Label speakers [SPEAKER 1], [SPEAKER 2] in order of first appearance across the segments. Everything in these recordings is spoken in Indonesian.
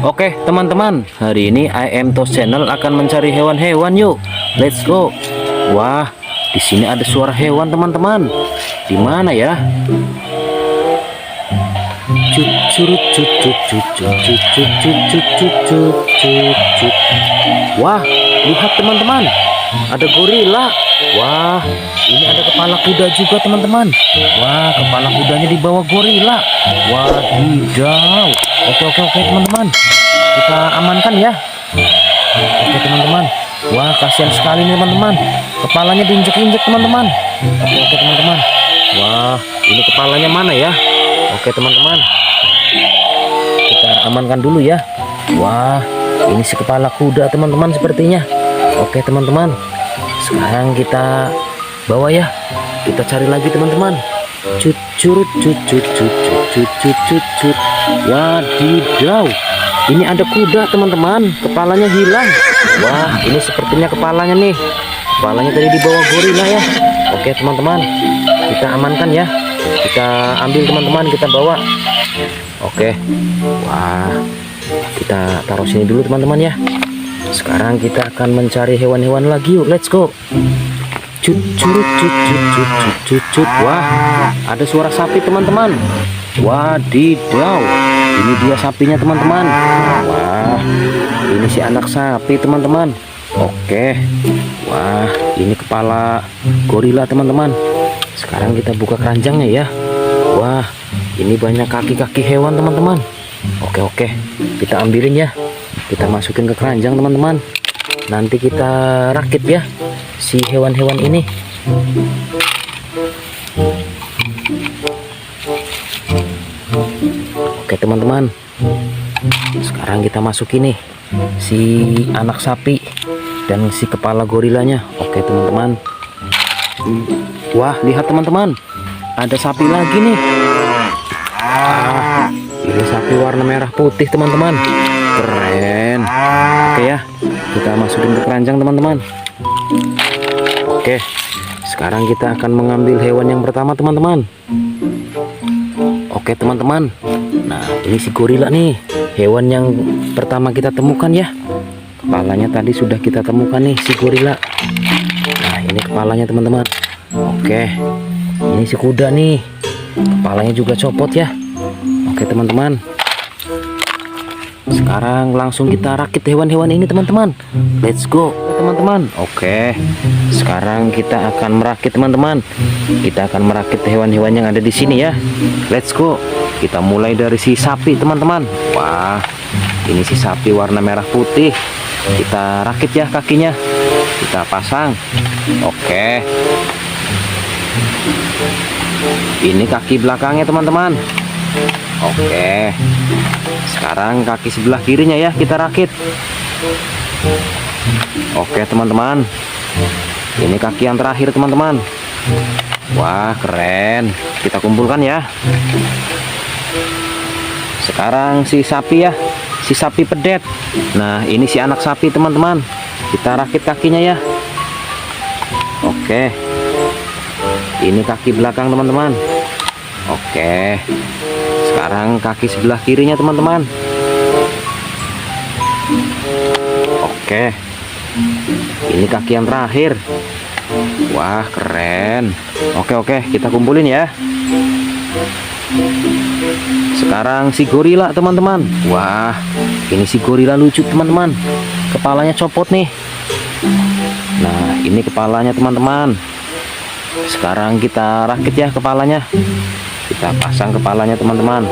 [SPEAKER 1] Oke teman-teman, hari ini I am Tos Channel akan mencari hewan-hewan yuk. Let's go. Wah, di sini ada suara hewan teman-teman. Di mana ya? Wah, lihat teman-teman. Ada gorila. Wah, ini ada kepala kuda juga teman-teman. Wah, kepala kudanya dibawa gorila. Wah, hijau oke oke oke teman-teman. Kita amankan ya. Oke teman-teman. Wah kasihan sekali nih teman-teman. Kepalanya diinjek-injek teman-teman. Oke oke teman-teman. Wah ini kepalanya mana ya? Oke teman-teman. Kita amankan dulu ya. Wah ini si kepala kuda teman-teman sepertinya. Oke teman-teman. Sekarang kita bawa ya. Kita cari lagi teman-teman. Cut curut cut cut cut cut cut cut cut Wadidaw. Ini ada kuda teman-teman. Kepalanya hilang. Wah, ini sepertinya kepalanya nih. Kepalanya tadi di bawah gorila ya. Oke teman-teman. Kita amankan ya. Kita ambil teman-teman, kita bawa. Oke. Wah. Kita taruh sini dulu teman-teman ya. Sekarang kita akan mencari hewan-hewan lagi yuk. Let's go. Cut curut cut cut cut cut cut cut. Wah, ada suara sapi teman-teman. Wadidaw. Ini dia sapinya teman-teman. Wah, ini si anak sapi teman-teman. Oke. Wah, ini kepala gorila teman-teman. Sekarang kita buka keranjangnya ya. Wah, ini banyak kaki-kaki hewan teman-teman. Oke oke, kita ambilin ya. Kita masukin ke keranjang teman-teman. Nanti kita rakit ya si hewan-hewan ini. Oke teman-teman. Sekarang kita masukin nih si anak sapi dan si kepala gorilanya. Oke teman-teman. Wah lihat teman-teman, ada sapi lagi nih. Ah, ini sapi warna merah putih teman-teman. Keren. Oke ya, kita masukin ke keranjang teman-teman. Oke, sekarang kita akan mengambil hewan yang pertama teman-teman. Oke teman-teman. Nah ini si gorila nih, hewan yang pertama kita temukan ya. Kepalanya tadi sudah kita temukan nih si gorila. Nah ini kepalanya teman-teman. Oke, ini si kuda nih, kepalanya juga copot ya. Oke teman-teman. Sekarang langsung kita rakit hewan-hewan ini teman-teman. Let's go teman-teman. Oke. Sekarang kita akan merakit teman-teman. Kita akan merakit hewan-hewan yang ada di sini ya. Let's go. Kita mulai dari si sapi teman-teman. Wah, ini si sapi warna merah putih. Kita rakit ya kakinya. Kita pasang. Oke. Ini kaki belakangnya teman-teman. Oke. Sekarang kaki sebelah kirinya ya kita rakit. Oke teman-teman. Ini kaki yang terakhir teman-teman. Wah keren. Kita kumpulkan ya. Sekarang si sapi ya. Si sapi pedet. Nah ini si anak sapi teman-teman. Kita rakit kakinya ya. Oke. Ini kaki belakang teman-teman. Oke. Sekarang kaki sebelah kirinya teman-teman. Oke. Ini kaki yang terakhir. Wah, keren. Oke, oke, kita kumpulin ya. Sekarang si gorila, teman-teman. Wah, ini si gorila lucu, teman-teman. Kepalanya copot nih. Nah, ini kepalanya, teman-teman. Sekarang kita rakit ya kepalanya. Kita pasang kepalanya, teman-teman.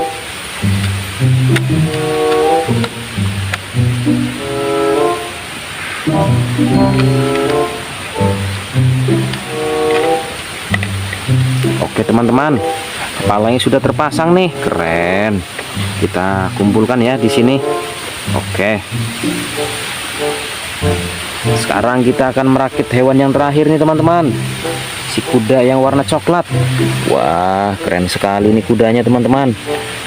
[SPEAKER 1] Oke teman-teman, kepalanya sudah terpasang nih, keren. Kita kumpulkan ya di sini. Oke. Sekarang kita akan merakit hewan yang terakhir nih teman-teman. Si kuda yang warna coklat. Wah, keren sekali nih kudanya teman-teman.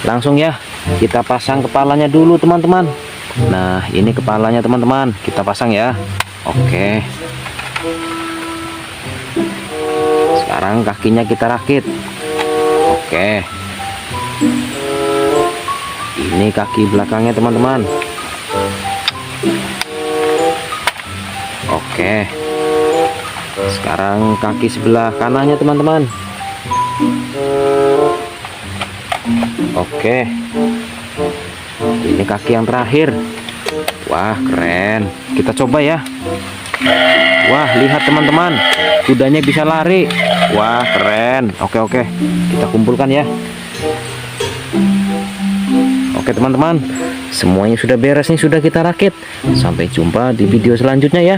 [SPEAKER 1] Langsung ya, kita pasang kepalanya dulu teman-teman. Nah, ini kepalanya teman-teman. Kita pasang ya. Oke. Sekarang kakinya kita rakit. Oke. Ini kaki belakangnya teman-teman. Oke. Sekarang kaki sebelah kanannya teman-teman. Oke. Ini kaki yang terakhir. Wah, keren. Kita coba ya. Wah, lihat teman-teman. Kudanya bisa lari. Wah, keren. Oke, oke. Kita kumpulkan ya. Oke, teman-teman. Semuanya sudah beres nih, sudah kita rakit. Sampai jumpa di video selanjutnya ya.